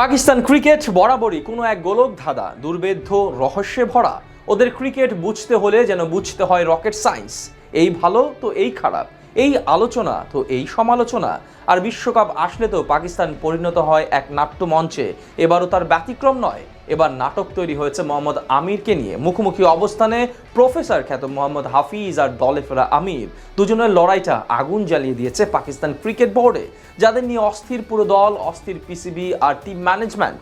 Pakistan cricket বরাবরই কোনো এক গোলক ধাঁধা দুর্বেদ্য রহস্যে ভরা। ওদের ক্রিকেট বুঝতে হলে যেন বুঝতে হয় রকেট সায়েন্স। এই ভালো তো এই খারাপ। এই আলোচনা তো এই সমালোচনা। আর বিশ্বকাপ আসলে তো পাকিস্তান পরিণত হয় এক নাট্যমঞ্চে এবারও তার ব্যতিক্রম নয়। এবার নাটক তৈরি হয়েছে মোহাম্মদ আমিরকে নিয়ে। মুখোমুখি অবস্থানে প্রফেসর খ্যাত মোহাম্মদ হাফিজ আর দলে ফেরা আমির। দুজনের লড়াইটা আগুন জ্বালিয়ে দিয়েছে পাকিস্তান ক্রিকেট বোর্ডে। যাদের নিয়ে অস্থির পুরো দল, অস্থির পিসিবি আর টিম ম্যানেজমেন্ট।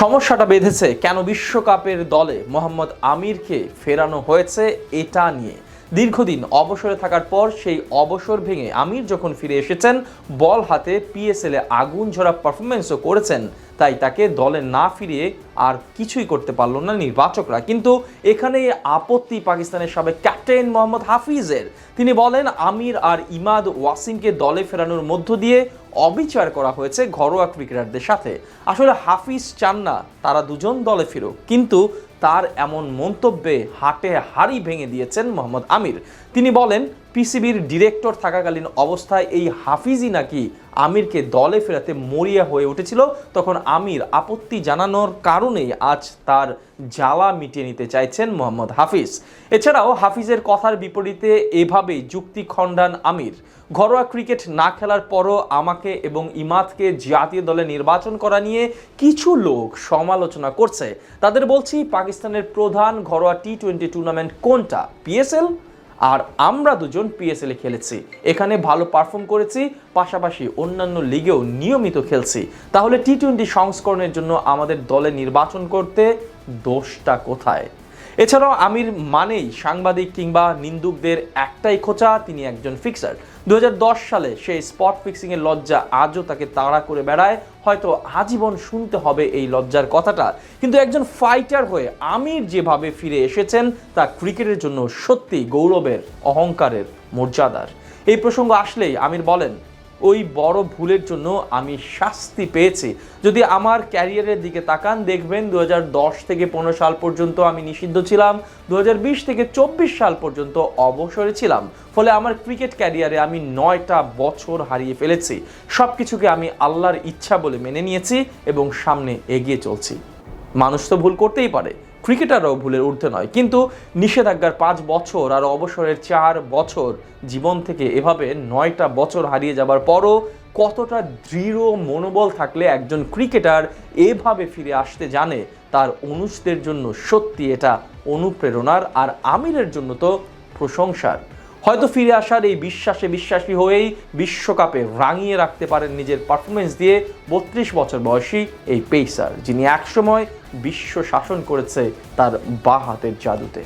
সমস্যাটা বেঁধেছে কেন বিশ্বকাপের দলে মোহাম্মদ আমিরকে ফেরানো হয়েছে এটা নিয়ে। দীর্ঘদিন অবসরে থাকার পর সেই অবসর ভেঙে আমির যখন ফিরে এসেছেন, বল হাতে পিএসএলে আগুন ঝরা পারফরমেন্সও করেছেন, তাই তাকে দলে না ফিরিয়ে আর কিছুই করতে পারল না নির্বাচকরা। কিন্তু এখানে আপত্তি পাকিস্তানের সাবেক ক্যাপ্টেন মোহাম্মদ হাফিজের। তিনি বলেন, আমির আর ইমাদ ওয়াসিমকে দলে ফেরানোর মধ্য দিয়ে অবিচার করা হয়েছে ঘরোয়া ক্রিকেটারদের সাথে। আসলে হাফিজ চান না তারা দুজন দলে ফিরুক, কিন্তু তার এমন মন্তব্যে হাটে হাড়ি ভেঙে দিয়েছেন মোহাম্মদ আমির। তিনি বলেন পিসিবির ডিরেক্টর থাকাকালীন অবস্থায় এই হাফিজই নাকি আমিরকে দলে ফেরাতে মরিয়া হয়ে উঠেছিল। তখন আমির আপত্তি জানানোর কারণেই আজ তার জ্বালা মিটিয়ে নিতে চাইছেন মোহাম্মদ হাফিজ। এছাড়াও হাফিজের কথার বিপরীতে এভাবেই যুক্তি খণ্ডান আমির। ঘরোয়া ক্রিকেট না খেলার পরও আমাকে এবং ইমাদকে জাতীয় দলে নির্বাচন করা নিয়ে কিছু লোক সমালোচনা করছে। তাদের বলছি, পাকিস্তানের প্রধান ঘরোয়া টি টোয়েন্টি টুর্নামেন্ট কোনটা? পিএসএল আর আমরা দুজন পিএসএল এ খেলেছি। এখানে ভালো পারফর্ম করেছি, পাশাপাশি অন্যান্য লিগেও নিয়মিত খেলছি। তাহলে টি টোয়েন্টি সংস্করণের জন্য আমাদের দলে নির্বাচন করতে দোষটা কোথায়? এছাড়াও আমির মানেই সাংবাদিক কিংবা নিন্দুকদের একটাই খোঁচা, তিনি একজন ফিক্সার দু হাজার দশ সালে সেই স্পট ফিক্সিংয়ের লজ্জা আজও তাকে তাড়া করে বেড়ায়। হয়তো আজীবন শুনতে হবে এই লজ্জার কথাটা। কিন্তু একজন ফাইটার হয়ে আমির যেভাবে ফিরে এসেছেন, তা ক্রিকেটের জন্য সত্যি গৌরবের, অহংকারের মর্যাদার। এই প্রসঙ্গ আসলেই আমির বলেন ওই বড় ভুলের জন্য আমি শাস্তি পেয়েছি। যদি আমার ক্যারিয়ারের দিকে তাকান, দেখবেন দু হাজার দশ থেকে পনেরো সাল পর্যন্ত আমি নিষিদ্ধ ছিলাম। দু হাজার বিশ থেকে চব্বিশ সাল পর্যন্ত অবসরে ছিলাম। ফলে আমার ক্রিকেট ক্যারিয়ারে আমি নয়টা বছর হারিয়ে ফেলেছি। সব কিছুকে আমি আল্লাহর ইচ্ছা বলে মেনে নিয়েছি এবং সামনে এগিয়ে চলছি। মানুষ তো ভুল করতেই পারে। ক্রিকেটাররাও ভুলের ঊর্ধ্বে নয়। কিন্তু নিষেধাজ্ঞার পাঁচ বছর আর অবসরের চার বছর জীবন থেকে এভাবে নয়টা বছর হারিয়ে যাবার পরও কতটা দৃঢ় মনোবল থাকলে একজন ক্রিকেটার এভাবে ফিরে আসতে জানে, তার অনুষদের জন্য সত্যি এটা অনুপ্রেরণার আর আমিরের জন্য তো প্রশংসার। হয়তো ফিরে আসার এই বিশ্বাসে বিশ্বাসী হয়েই বিশ্বকাপে রাঙিয়ে রাখতে পারেন নিজের পারফরমেন্স দিয়ে বত্রিশ বছর বয়সী এই পেসার যিনি একসময় বিশ্ব শাসন করেছে তার বা হাতের জাদুতে।